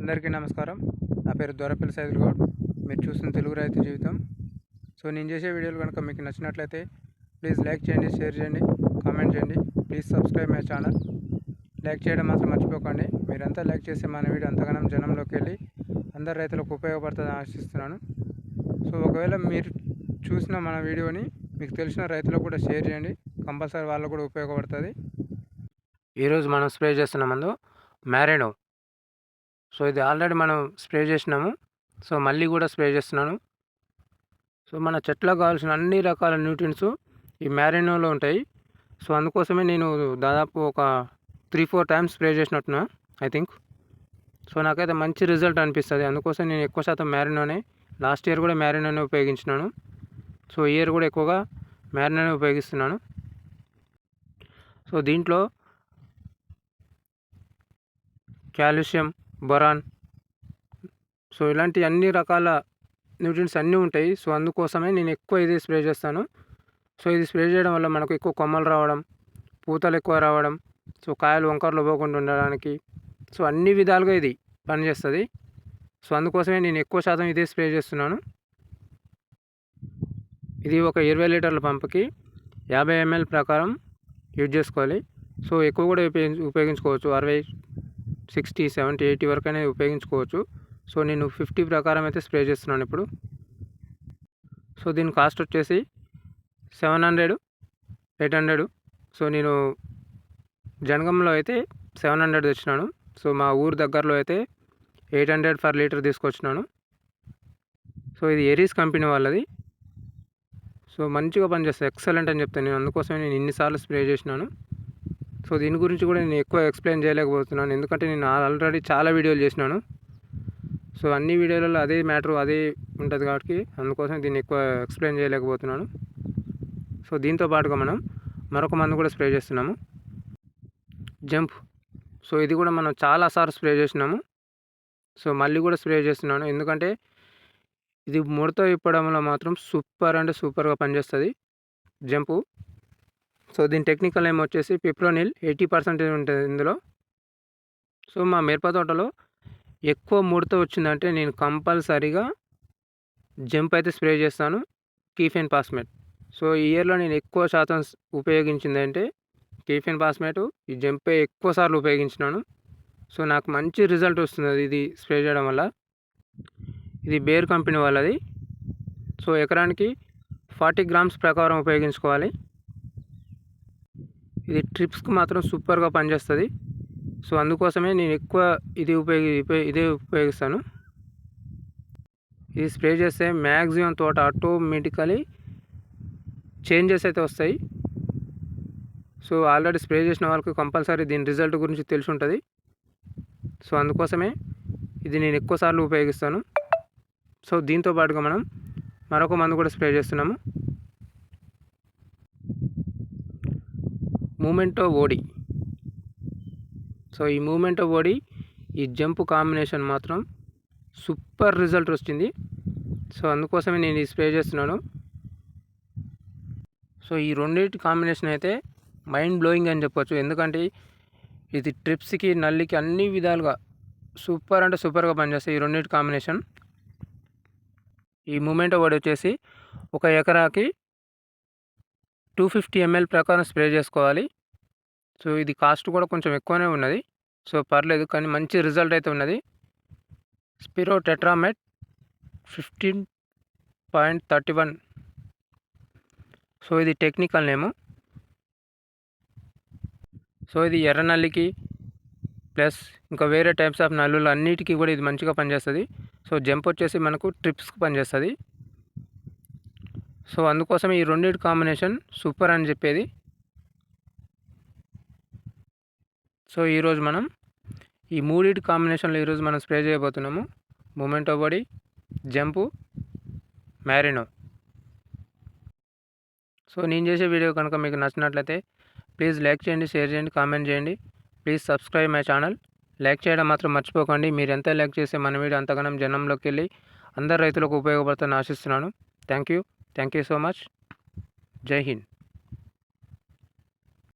అందరికీ నమస్కారం. నా పేరు దొరపల్లి సైదుల్ గౌడ్. మీరు చూస్తున్న తెలుగు రైతు జీవితం. సో నేను చేసే వీడియోలు కనుక మీకు నచ్చినట్లయితే ప్లీజ్ లైక్ చేయండి షేర్ చేయండి కామెంట్ చేయండి. Please subscribe my channel. Like చేయడం మాత్రం మర్చిపోకండి. మీరంతా లైక్ చేస్తే మన వీడియో అంతగానం జనంలోకి వెళ్ళి అందరు రైతులకు ఉపయోగపడుతుందని ఆశిస్తున్నాను. సో ఒకవేళ మీరు చూసిన మన వీడియోని మీకు తెలిసిన రైతులకు కూడా షేర్ చేయండి. కంపల్సరీ వాళ్ళకు కూడా ఉపయోగపడుతుంది. ఈరోజు మనం స్ప్రే చేస్తున్న మందు మ్యారినో. సో ఇది ఆల్రెడీ మనం స్ప్రే చేసినాము. సో మళ్ళీ కూడా స్ప్రే చేస్తున్నాను. సో మన చెట్లకు కావాల్సిన అన్ని రకాల న్యూట్రియన్స్ ఈ మ్యారినోలో ఉంటాయి. సో అందుకోసమే నేను దాదాపు ఒక త్రీ ఫోర్ టైమ్స్ స్ప్రే చేసినట్టున్నా ఐ థింక్. సో నాకైతే మంచి రిజల్ట్ అనిపిస్తుంది. అందుకోసం నేను ఎక్కువ శాతం మ్యారినోనే లాస్ట్ ఇయర్ కూడా మ్యారినోనే ఉపయోగించినాను. సో ఇయర్ కూడా ఎక్కువగా మ్యారినోనే ఉపయోగిస్తున్నాను. సో దీంట్లో కాల్షియం బొరాన్. సో ఇలాంటి అన్ని రకాల న్యూట్రియన్స్ అన్నీ ఉంటాయి. సో అందుకోసమే నేను ఎక్కువ ఇది స్ప్రే చేస్తాను. సో ఇది స్ప్రే చేయడం వల్ల మనకు ఎక్కువ కొమ్మలు రావడం పూతలు ఎక్కువ రావడం సో కాయలు వంకరలు పోకుండా ఉండడానికి. సో అన్ని విధాలుగా ఇది పనిచేస్తుంది. సో అందుకోసమే నేను ఎక్కువ శాతం ఇదే స్ప్రే చేస్తున్నాను. ఇది ఒక ఇరవై లీటర్ల పంపుకి యాభై ఎంఎల్ ప్రకారం యూజ్ చేసుకోవాలి. సో ఎక్కువ కూడా ఉపయోగించు ఉపయోగించుకోవచ్చు. అరవై సిక్స్టీ సెవెంటీ ఎయిటీ వరకు అనేది ఉపయోగించుకోవచ్చు. సో నేను ఫిఫ్టీ ప్రకారం అయితే స్ప్రే చేస్తున్నాను ఇప్పుడు. సో దీని కాస్ట్ వచ్చేసి seven hundred eight hundred. So నేను జనగంలో అయితే సెవెన్ హండ్రెడ్ తెచ్చినాను. సో మా ఊరు దగ్గరలో అయితే ఎయిట్ హండ్రెడ్ పర్ లీటర్ తీసుకొచ్చినాను. సో ఇది ఎరీస్ కంపెనీ వాళ్ళది. సో మంచిగా పనిచేస్తుంది. ఎక్సలెంట్ అని చెప్తాను నేను. అందుకోసమే నేను ఇన్నిసార్లు స్ప్రే చేసినాను. సో దీని గురించి కూడా నేను ఎక్కువ ఎక్స్ప్లెయిన్ చేయలేకపోతున్నాను. ఎందుకంటే నేను ఆల్రెడీ చాలా వీడియోలు చేసినాను. సో అన్ని వీడియోలలో అదే మ్యాటర్ అదే ఉంటుంది కాబట్టి అందుకోసం దీన్ని ఎక్కువ ఎక్స్ప్లెయిన్ చేయలేకపోతున్నాను. సో దీంతో పాటుగా మనం మరొక మందు కూడా స్ప్రే చేస్తున్నాము. జంప్. సో ఇది కూడా మనం చాలాసార్లు స్ప్రే చేసినాము. సో మళ్ళీ కూడా స్ప్రే చేస్తున్నాను. ఎందుకంటే ఇది ముడత ఇప్పడంలో మాత్రం సూపర్ అంటే సూపర్గా పనిచేస్తుంది. జంపు. సో దీని టెక్నికల్ నేమ్ వచ్చేసి పిప్రోనిల్ ఎయిటీ పర్సెంటేజ్ ఉంటుంది ఇందులో. సో మా మిరప తోటలో ఎక్కువ ముడత వచ్చిందంటే నేను కంపల్సరీగా జంప్ అయితే స్ప్రే చేస్తాను కీఫెన్ పాస్మేట్. సో ఈ ఇయర్లో నేను ఎక్కువ శాతం ఉపయోగించింది అంటే కీఫెన్ పాస్మేట్. ఈ జంపే ఎక్కువ సార్లు ఉపయోగించినాను. సో నాకు మంచి రిజల్ట్ వస్తుంది ఇది స్ప్రే చేయడం వల్ల. ఇది బేర్ కంపెనీ వాళ్ళది. సో ఎకరానికి ఫార్టీ గ్రామ్స్ ప్రకారం ఉపయోగించుకోవాలి. ఇది ట్రిప్స్కి మాత్రం సూపర్గా పనిచేస్తుంది. సో అందుకోసమే నేను ఎక్కువ ఇది ఉపయోగి ఇదే ఉపయోగిస్తాను. ఇది స్ప్రే చేస్తే మ్యాక్సిమం తోట ఆటోమేటికలీ చేంజెస్ అయితే వస్తాయి. సో ఆల్రెడీ స్ప్రే చేసిన వాళ్ళకి కంపల్సరీ దీని రిజల్ట్ గురించి తెలిసి ఉంటుంది సో అందుకోసమే ఇది నేను ఎక్కువసార్లు ఉపయోగిస్తాను. సో దీంతో పాటుగా మనం మరొక మందు కూడా స్ప్రే చేస్తున్నాము. మూమెంటో ఓడి సో ఈ మూమెంటో ఓడి ఈ జంప్ కాంబినేషన్ మాత్రం సూపర్ రిజల్ట్ వచ్చింది సో అందుకోసమే నేను స్ప్రే చేస్తున్నాను. సో ఈ రెండింటి కాంబినేషన్ అయితే మైండ్ బ్లోయింగ్ అని చెప్పొచ్చు. ఎందుకంటే ఇది ట్రిప్స్కి నల్లికి అన్ని విధాలుగా సూపర్ అంటే సూపర్గా పనిచేస్తాయి ఈ రెండింటి కాంబినేషన్ ఈ మూమెంట్ ఓడి వచ్చేసి ఒక ఎకరాకి టూ ఫిఫ్టీ ఎంఎల్ ప్రకారం స్ప్రే చేసుకోవాలి. సో ఇది కాస్ట్ కూడా కొంచెం ఎక్కువనే ఉన్నది. సో పర్లేదు కానీ మంచి రిజల్ట్ అయితే ఉన్నది. Spirotetramat fifteen point thirty one. So ఇది టెక్నికల్ నేము. సో ఇది ఎర్ర నల్లికి ప్లస్ ఇంకా వేరే టైప్స్ ఆఫ్ నల్లులు అన్నిటికీ కూడా ఇది మంచిగా పనిచేస్తుంది. సో జంప్ వచ్చేసి మనకు ట్రిప్స్కి పనిచేస్తుంది. సో అందుకోసం ఈ రెండింటి కాంబినేషన్ సూపర్ అని చెప్పేది. సో ఈరోజు మనం ఈ మూడింటి కాంబినేషన్లో ఈరోజు మనం స్ప్రే చేయబోతున్నాము. Movento body jump Marino. So నేను చేసే వీడియో కనుక మీకు నచ్చినట్లయితే ప్లీజ్ లైక్ చేయండి షేర్ చేయండి కామెంట్ చేయండి. Please subscribe my channel. Like చేయడం మాత్రం మర్చిపోకండి. మీరు ఎంత లైక్ చేస్తే మన వీడియో అంతగానం జనంలోకి వెళ్ళి అందరు రైతులకు ఉపయోగపడుతుందని ఆశిస్తున్నాను. Thank you. Thank you so much జై హింద్